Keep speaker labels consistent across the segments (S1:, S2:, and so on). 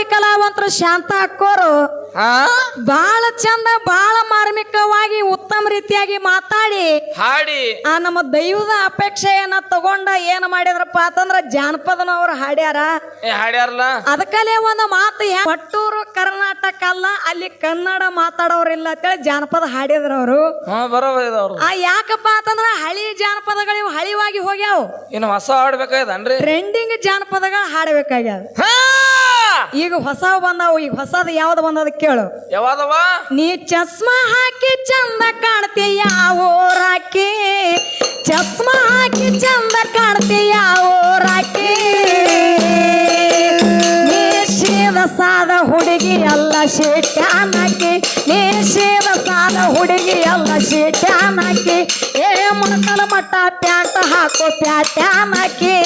S1: ಅಂಗನವಾಡಿ ಕಲಾವಂತರು ಶಾಂತ ಅಕ್ಕೋರು ಬಹಳ ಚಂದ ಬಹಳ ಮಾರ್ಮಿಕವಾಗಿ ಉತ್ತಮ ರೀತಿಯಾಗಿ ಮಾತಾಡಿ.
S2: ಹಾಡಿ.
S1: ಆ ನಮ್ಮ ದೈವದ ಅಪೇಕ್ಷೆಯನ್ನ ತಗೊಂಡ ಏನ್ ಮಾಡಿದ್ರಪ್ಪ ಅಂತಂದ್ರ ಜಾನಪದನ ಅವ್ರು
S2: ಹಾಡ್ಯಾರ. ಹಾಡ್ಯಾರಲ್ಲ?
S1: ಅದಕ್ಕಲ್ಲೇ ಒಂದು ಮಾತು ಪಟ್ಟೂರು ಕರ್ನಾಟಕ ಅಲ್ಲ ಅಲ್ಲಿ ಕನ್ನಡ ಮಾತಾಡೋರಿಲ್ಲ ಅಂತೇಳಿ ಜಾನಪದ ಹಾಡಿದ್ರ ಅವರು. ಆ ಯಾಕಪ್ಪ ಅಂತಂದ್ರ ಹಳಿ ಜಾನಪದಗಳು ಇವು ಹಳಿವಾಗಿ ಹೋಗ್ಯಾವ.
S2: ಇನ್ನು ಹೊಸ ಹಾಡ್ಬೇಕಾಯ್ತನ್ರಿ
S1: ಟ್ರೆಂಡಿಂಗ್ ಜಾನಪದಗಳು ಹಾಡಬೇಕಾಗ್ಯಾವ. ಈಗ ಹೊಸ ಬಂದಾವು ಈಗ ಹೊಸದು ಯಾವ್ದು ಬಂದದ ಕೇಳು.
S2: ಯಾವ
S1: ನೀ ಚಸ್ಮಾ ಹಾಕಿ ಚಂದ ಕಾಣ್ತೀಯ ಓರಾಕಿ ಚಸ್ಮಾ ಹಾಕಿ ಚಂದ ಕಾಣ್ತೀಯ ಓರಾಕಿ ನೀ ಶೀದ ಸಾದ ಹುಡುಗಿ ಅಲ್ಲ ಶೇಟ್ಯಾನಕಿ. ನೀ ಶೇದ ಸಾದ ಹುಡುಗಿ ಅಲ್ಲ ಶೇಟ್ಯಾನಕಿ. ಏ ಮೊಣಕಾಲ ಮಟ್ಟ ಪ್ಯಾಂಟ್ ಹಾಕೋ ಪ್ಯಾಟ್ಯಾನಕಿ.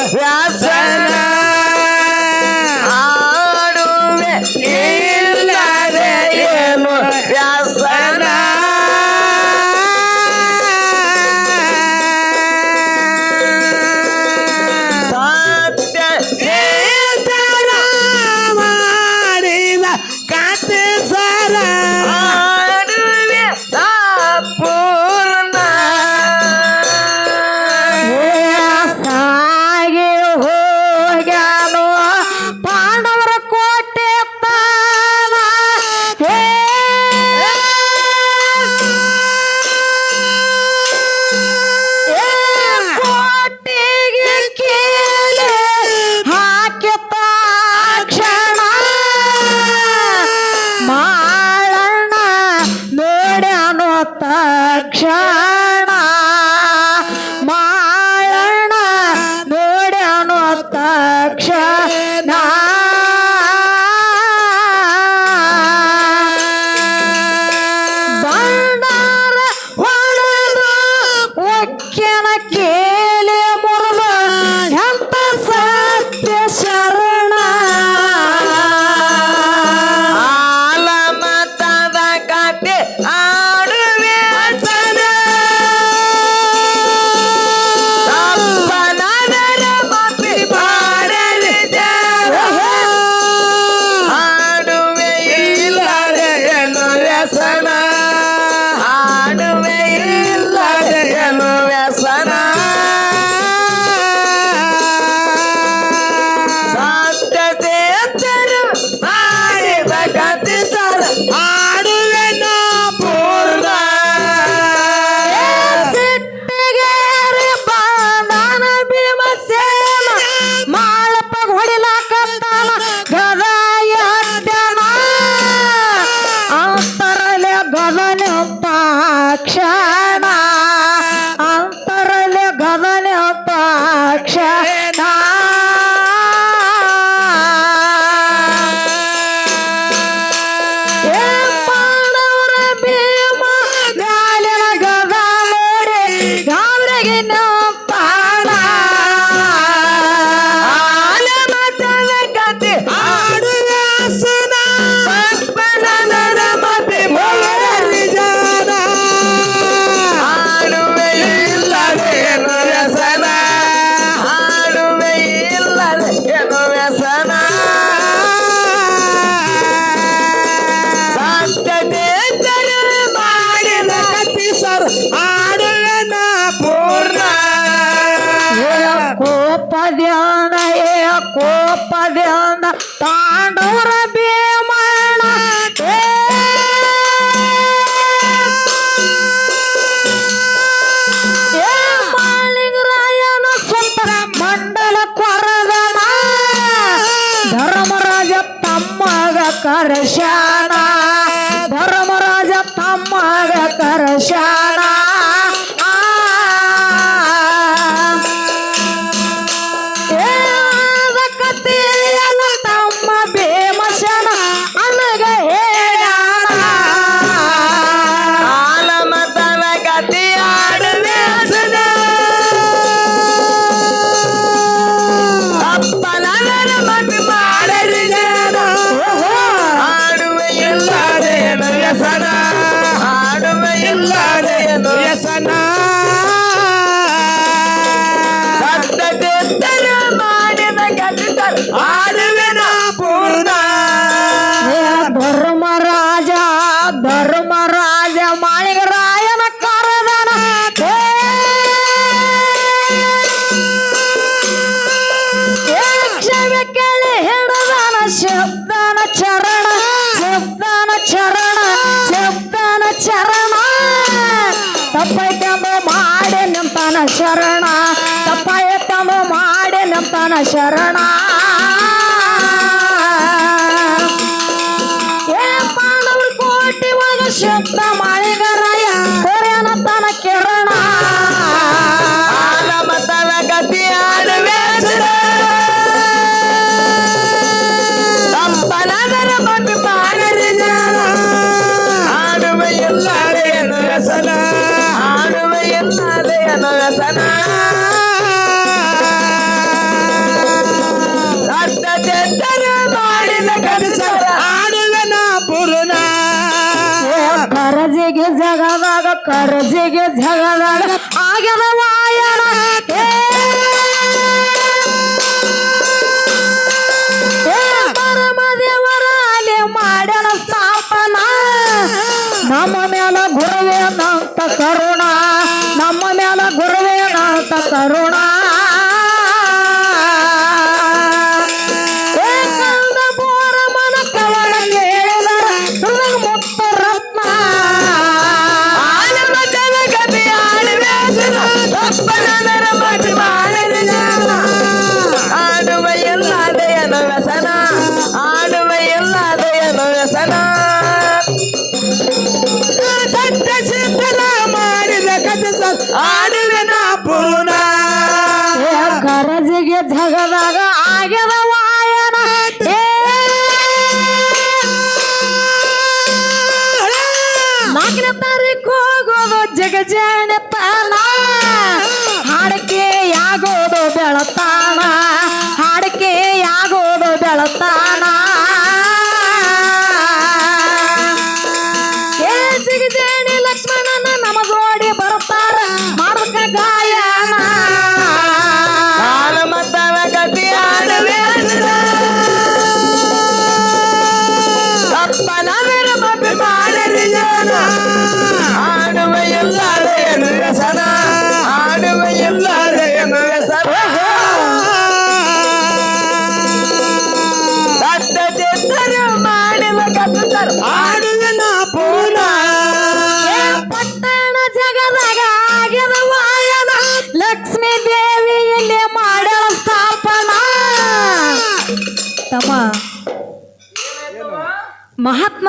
S2: Yeah, 十二
S1: ಕರಶಾಣ ಕೇಳಿ ಹಿಡದನ, ಶಬ್ದನ ಚರಣ ಶಬ್ದನ ಚರಣ ಶಬ್ದನ ಚರಣ. ತಪ್ಪೈತಂದು ಮಾಡಿ ನಿಂತನ ಶರಣ, ತಪ್ಪೈತಂದು ಮಾಡಿ ನಿಂತನ ಶರಣ. ಜಗದಾಗ ಕರಜಿಗೆ ಜಗದಾಗ banana.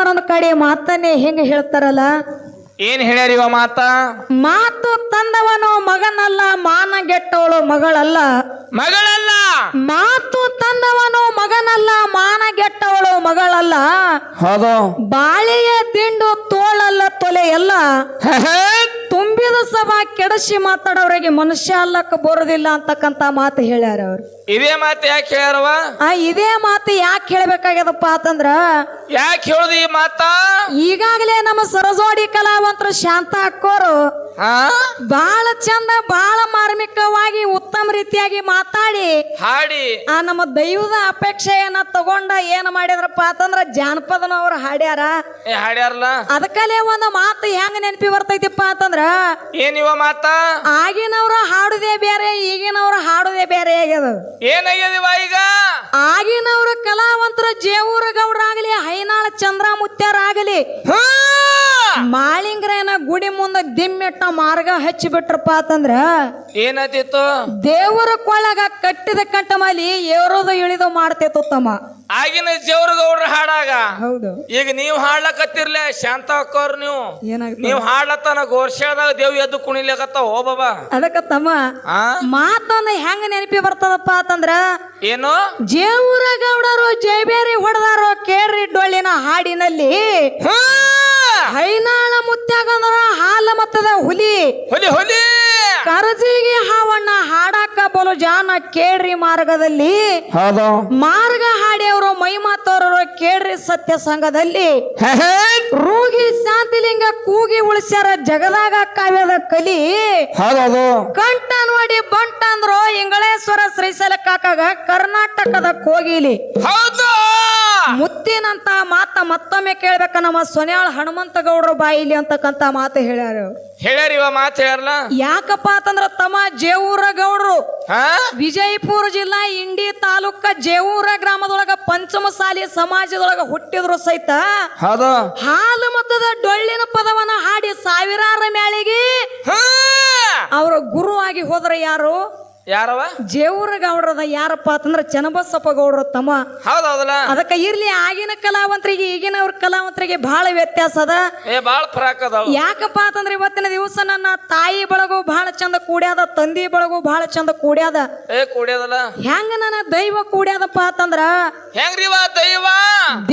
S1: ಮಹಾತ್ಮರೊಂದು ಕಡೆ ಮಾತನ್ನೇ ಹೆಂಗೆ ಹೇಳ್ತಾರಲ್ಲ
S3: ಏನ್ ಹೇಳ್ಯಾರ ಇವ ಮಾತ?
S1: ಮಾತು ತಂದವನು ಮಗನಲ್ಲ ಮಾನ ಗೆಟ್ಟವಳು ಮಗಳಲ್ಲ.
S3: ಮಗಳಲ್ಲ?
S1: ಮಾತು ತಂದವನು ಮಗನಲ್ಲ ಮಾನ ಗೆಟ್ಟವಳು ಮಗಳಲ್ಲ.
S3: ಹೌದು.
S1: ಬಾಳೆಯ ದಿಂಡು ತೋಳಲ್ಲ ತೊಲೆಯಲ್ಲ ತುಂಬಿದ ಸಭಾ ಕೆಡಸಿ ಮಾತಾಡೋರಿಗೆ ಮನುಷ್ಯ ಅಲ್ಲಕ್ಕ ಬರೋದಿಲ್ಲ ಅಂತಕ್ಕಂತ ಮಾತು ಹೇಳ್ಯಾರ ಅವ್ರು.
S3: ಇದೇ ಮಾತು ಯಾಕೆ ಹೇಳ್ಯಾರವ?
S1: ಆ ಇದೇ ಮಾತು ಯಾಕೆ ಹೇಳ್ಬೇಕಾಗ್ಯದಪ್ಪ ಅಂತಂದ್ರ
S3: ಯಾಕೆ ಹೇಳುದು ಈ ಮಾತ?
S1: ಈಗಾಗಲೇ ನಮ್ಮ ಸರಜೋಡಿ ಕಲಾವಂತರು ಶಾಂತ ಹಾಕೋರು
S3: ಹಾ?
S1: ಬಹಳ ಚಂದ ಬಹಳ ಮಾರ್ಮಿಕವಾಗಿ ಉತ್ತಮ ರೀತಿಯಾಗಿ ಮಾತಾಡಿ
S3: ಹಾಡಿ.
S1: ಆ ನಮ್ಮ ದೈವದ ಅಪೇಕ್ಷೆಯನ್ನ ತಗೊಂಡ ಏನ್ ಮಾಡಿದ್ರಪ್ಪ ಅಂತಂದ್ರ ಜಾನಪದನ ಅವ್ರು ಹಾಡ್ಯಾರ.
S3: ಏ ಹಾಡ್ಯಾರಲ್ಲ?
S1: ಅದಕ್ಕಲ್ಲೇ ಒಂದು ಮಾತು ಹೆಂಗ ನೆನಪಿ ಬರ್ತೈತಿಪ್ಪ ಅಂತಂದ್ರ
S3: ಏನಿವ ಮಾತ?
S1: ಆಗಿನವ್ರ ಹಾಡುದೇ ಬೇರೆ ಈಗಿನವ್ರ ಹಾಡುದೇ ಬೇರೆ ಆಗ್ಯದ.
S3: ಏನಾಗ್ಯದಿವ ಈಗ?
S1: ಆಗಿನವ್ರ ಕಲಾವಂತರ ಜೇವೂರ ಗೌಡ್ರಾಗಲಿ ಹೈನಾಳ ಚಂದ್ರಮುತ್ಯರಾಗಲಿ
S3: ಹಾ?
S1: ಮಾಳಿಂಗ್ರೇನ ಗುಡಿ ಮುಂದ ದಿಮ್ಮಿಟ್ಟ ಮಾರ್ಗ ಹಚ್ಚಿ ಬಿಟ್ರಪ್ಪ ಅಂತಂದ್ರ
S3: ಏನತಿತ್ತು
S1: ದೇವರ ಕೊಳಗ ಕಟ್ಟಿದ ಕಟ್ಟಮಲಿ ಏರೋದು ಇಳಿದು ಮಾಡ್ತೇತು ತಮ್ಮ.
S3: ಆಗಿನ ಜೇವ್ರ ಗೌಡ್ರ ಹಾಡಾಗ.
S1: ಹೌದು.
S3: ಈಗ ನೀವು ಹಾಡ್ಲಕತ್ತಿರ್ಲೆ ಶಾಂತ ಅಕ್ಕವ್ರ ನೀವು ನೀವು ಹಾಡ್ಲತ್ತನ ಗೋರ್ಷ್ಯಾದಾಗ ದೇವ್ ಎದ್ದು ಕುಣಿಲಕತ್ತ ಓ ಬಾಬಾ.
S1: ಅದಕ್ಕ ತಮ್ಮ
S3: ಆ?
S1: ಮಾತನ್ನ ಹೆಂಗ ನೆನಪಿ ಬರ್ತದಪ್ಪ ಅಂತಂದ್ರ
S3: ಏನು?
S1: ಜೇವೂರ ಗೌಡರು ಜೈಬೇರಿ ಹೊಡೆದಾರೋ ಕೇಳ್ರಿ ಡೊಳ್ಳಿನ ಹಾಡಿನಲ್ಲಿ.
S3: ಹಾ!
S1: ಹೈನಾಳ ಮುತ್ತಾಗಂದ್ರ ಹಾಲ ಮತ್ತದ ಹುಲಿ.
S3: ಹುಲಿ ಹುಲಿ!
S1: ಕರಜಿಗೆ ಹಾವಣ್ಣ ಹಾಡಾಕ ಬಲು ಜಾನ ಕೇಳ್ರಿ ಮಾರ್ಗದಲ್ಲಿ.
S2: ಹೌದು.
S1: ಮಾರ್ಗ ಹಾಡಿಯವರು ಮೈಮಾತೋರರು ಕೇಳ್ರಿ ಸತ್ಯ ಸಂಘದಲ್ಲಿ. ರೂಗಿ ಶಾಂತಿಲಿಂಗ ಕೂಗಿ ಉಳಿಸ್ಯಾರ ಜಗದಾಗ ಕಾವ್ಯದ ಕಲಿ.
S2: ಹೌದೌದು.
S1: ಕಂಠ ನೋಡಿ ಬಂಟ ಅಂದ್ರು ಇಂಗಳೇಶ್ವರ ಶ್ರೀಶೈಲ ಕಾಕಾಗ ಕರ್ನಾಟಕದ ಕೋಗಿಲಿ.
S3: ಹೌದು!
S1: ಮುತ್ತಿನಂತ ಮಾತ ಮತ್ತೊಮ್ಮೆ ಕೇಳ್ಬೇಕ ನಮ್ಮ ಸೊನ್ಯಾಳ ಹನುಮಂತ ಗೌಡ್ರ ಬಾಯಿಲಿ ಅಂತಕ್ಕಂತ ಮಾತು ಹೇಳ್ಯಾರ.
S3: ಹೇಳ್ಯಾರ ಇವ ಮಾತು ಹೇಳ್ಯಾರಲ್ಲ?
S1: ಯಾಕಪ್ಪ ಅಂತಂದ್ರ ತಮ್ಮ ಜೇವೂರ ಗೌಡ್ರು ವಿಜಯಪುರ ಜಿಲ್ಲಾ ಇಂಡಿ ತಾಲೂಕ ಜೇವೂರ ಗ್ರಾಮದೊಳಗ ಪಂಚಮಸಾಲಿ ಸಮಾಜದೊಳಗ ಹುಟ್ಟಿದ್ರು ಸಹಿತ ಹಾಲು ಮತದ ಡೊಳ್ಳಿನ ಪದವನ್ನ ಹಾಡಿ ಸಾವಿರಾರು ಮ್ಯಾಳಿಗೆ! ಅವರ ಗುರು ಆಗಿ ಹೋದ್ರ ಯಾರು?
S3: ಯಾರವ?
S1: ಜೇವೂರ ಗೌಡ್ರದ ಯಾರಪ್ಪ ಅಂತಂದ್ರ ಚನ್ನಬಸಪ್ಪ ಗೌಡ್ರ ತಮ್ಮ
S3: ಹೌದೌದಲ್ಲ
S1: ಅದಕ್ಕೆ ಇರ್ಲಿ ಆಗಿನ ಕಲಾವಂತರಿಗೆ ಈಗಿನವ್ರ ಕಲಾವಂತರಿಗೆ ಬಹಳ ವ್ಯತ್ಯಾಸ ಅದ.
S3: ಏ ಬಾಳ ಫರಕ್ ಅದಾವ.
S1: ಯಾಕಪ್ಪ ಅಂತಂದ್ರೆ ಇವತ್ತಿನ ದಿವಸ ನನ್ನ ತಾಯಿ ಬಳಗು ಬಹಳ ಚಂದ ಕೂಡ್ಯಾದ ತಂದಿ ಬಳಗು ಬಹಳ ಚಂದ ಕೂಡ್ಯಾದ.
S3: ಏ ಕೂಡ್ಯಾದಲ್ಲ?
S1: ಹೆಂಗ ನನ್ನ ದೈವ ಕೂಡ್ಯಾದಪ್ಪ ಅಂತಂದ್ರ?
S3: ಹೆಂಗ್ರಿವ ದೈವ?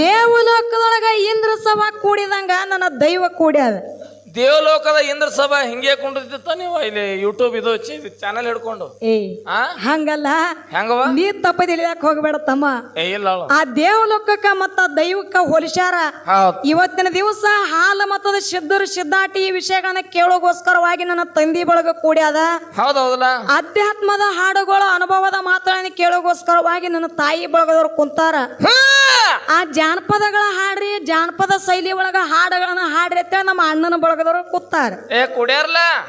S1: ದೇವಲೋಕದೊಳಗ ಇಂದ್ರ ಸಭಾ ಕೂಡಿದಂಗ ನನ್ನ ದೈವ ಕೂಡ್ಯಾದ.
S3: ದೇವಲೋಕದ ಇಂದ್ರ ಸಭಾ ಹಿಂಗೆ ಕುಂಡಿರ್ತಿತ್ತ ನೀವು? ಇಲ್ಲಿ ಯೂಟ್ಯೂಬ್ ಇದು ಚಾನೆಲ್ ಹಿಡ್ಕೊಂಡು.
S1: ಹಂಗಲ್ಲ.
S3: ಹೆಂಗವ
S1: ನೀ ತಪ್ಪದಿಲಿಯಾಕ ಹೋಗ್ಬೇಡ ತಮ್ಮ.
S3: ಇಲ್ಲ
S1: ಆ ದೇವಲೋಕಕ್ಕ ಮತ್ತ ದೈವಕ್ಕ ಹೋಲಿಸ್ಯಾರ.
S3: ಹೌದ್.
S1: ಇವತ್ತಿನ ದಿವಸ ಹಾಲ ಮತ್ತದ ಸಿದ್ಧರು ಸಿದ್ಧಾಟಿ ಈ ವಿಷಯಗಳನ್ನ ಕೇಳೋಗೋಸ್ಕರವಾಗಿ ನನ್ನ ತಂದಿ ಬಳಗ ಕೂಡ್ಯಾದ
S3: ಹೌದೌದಲ್ಲ
S1: ಅಧ್ಯಾತ್ಮದ ಹಾಡುಗಳ ಅನುಭವದ ಮಾತುಗಳನ್ನ ಕೇಳೋಗೋಸ್ಕರವಾಗಿ ನನ್ನ ತಾಯಿ ಬಳಗದವ್ರು ಕುಂತಾರ.
S3: ಹಾ!
S1: ಆ ಜಾನಪದಗಳ ಹಾಡ್ರಿ ಜಾನಪದ ಶೈಲಿ ಒಳಗ ಹಾಡುಗಳನ್ನ ಹಾಡ್ರಿ ಅಂತ ನಮ್ಮ ಅಣ್ಣನ ಬಳಗದವ್ರು ಕೂತಾರ.
S3: ಏ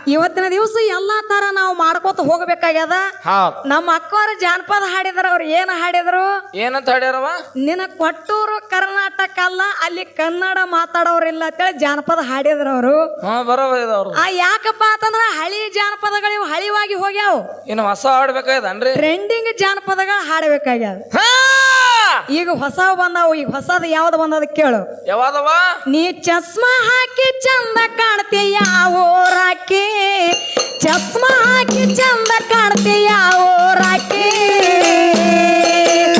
S1: ಇವತ್ತಿನ ದಿವಸ ಎಲ್ಲಾ ತರ ನಾವು ಮಾಡ್ಕೋತ ಹೋಗ್ಬೇಕಾಗ್ಯದ.
S3: ಹೌದ್.
S1: ನಮ್ಮ ಅಕ್ಕವ್ರ ಜಾನಪದ ಹಾಡಿದ್ರ ಅವ್ರು ಏನ್ ಹಾಡಿದ್ರು?
S3: ಏನಂತ ಹಾಡ್ಯಾರವ
S1: ನಿನ ಕೊಟ್ಟೂರು ಕರ್ನಾಟಕ ಅಲ್ಲ ಅಲ್ಲಿ ಕನ್ನಡ ಮಾತಾಡೋರಿಲ್ಲ ಅಂತೇಳಿ ಜಾನಪದ ಹಾಡಿದ್ರ ಅವರು.
S3: ಹಾ ಬರೋಬರ್
S1: ಆ ಯಾಕಪ್ಪ ಅಂತಂದ್ರ ಹಳಿ ಜಾನಪದಗಳು ಇವು ಹಳಿವಾಗಿ ಹೋಗ್ಯಾವ.
S3: ಇನ್ನು ಹೊಸ ಹಾಡ್ಬೇಕಾಯ್ದನ್ರಿ
S1: ಟ್ರೆಂಡಿಂಗ್ ಜಾನಪದಗಳು ಹಾಡಬೇಕಾಗ್ಯದ.
S3: ಹಾ!
S1: ಈಗ ಹೊಸ ಬಂದಾವು ಈಗ ಹೊಸದು ಯಾವ್ದು ಬಂದದ ಕೇಳು.
S3: ಯಾವುದವ?
S1: ನೀ ಚಸ್ಮಾ ಹಾಕಿ ಚಂದ ಕಾಣ್ತೀಯ ರಾಕಿ ಚಸ್ಮಾ ಹಾಕಿ ಚಂದ ಕಾಣ್ತಿ ಓರಾಕಿ. ನೀ ಶೀದ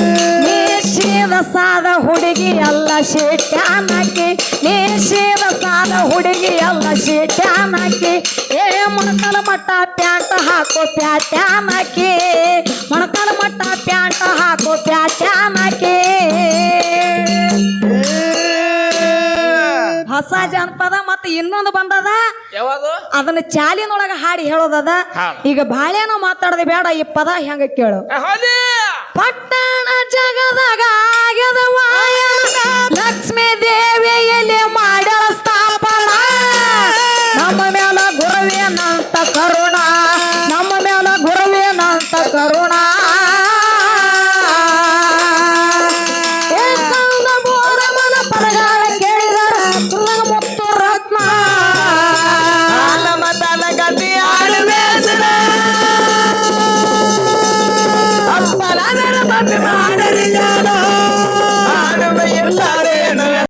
S1: ಸಾದ ಹುಡುಗಿ ಎಲ್ಲ ಶೇಟ್ಯಾನಕ್ಕೆ. ನೀ ಶಿವಸಾದ ಸಾದ ಹುಡುಗಿ ಎಲ್ಲ ಶೇಟ್ಯಾನಕ್ಕೆ. ಏ ಮೊಣಕಲ ಮಟ್ಟ ಪ್ಯಾಂಟ್ ಹಾಕೋ ಪ್ಯಾಟ್ಯಾನಕ್ಕೆ. ಮೊಣಕಲ ಮಟ್ಟ ಪ್ಯಾಂಟ್ ಹಾಕೋ ಪ್ಯಾಟ್ಯಾನಕ್ಕೆ. ಹೊಸ ಜನಪದ ಮತ್ತೆ ಇನ್ನೊಂದು ಬಂದದ. ಅದನ್ನ ಚಾಲಿನೊಳಗ ಹಾಡಿ ಹೇಳೋದದ. ಈಗ ಬಾಳೆನೋ ಮಾತಾಡದೆ ಬೇಡ ಈ ಪದ ಹೆಂಗ ಕೇಳು. ಪಟ್ಟಣ ಜಗದಾಗ ಆಗ್ಯದ ವಾಯನ ಲಕ್ಷ್ಮೀ ದೇವಿಯಲ್ಲಿ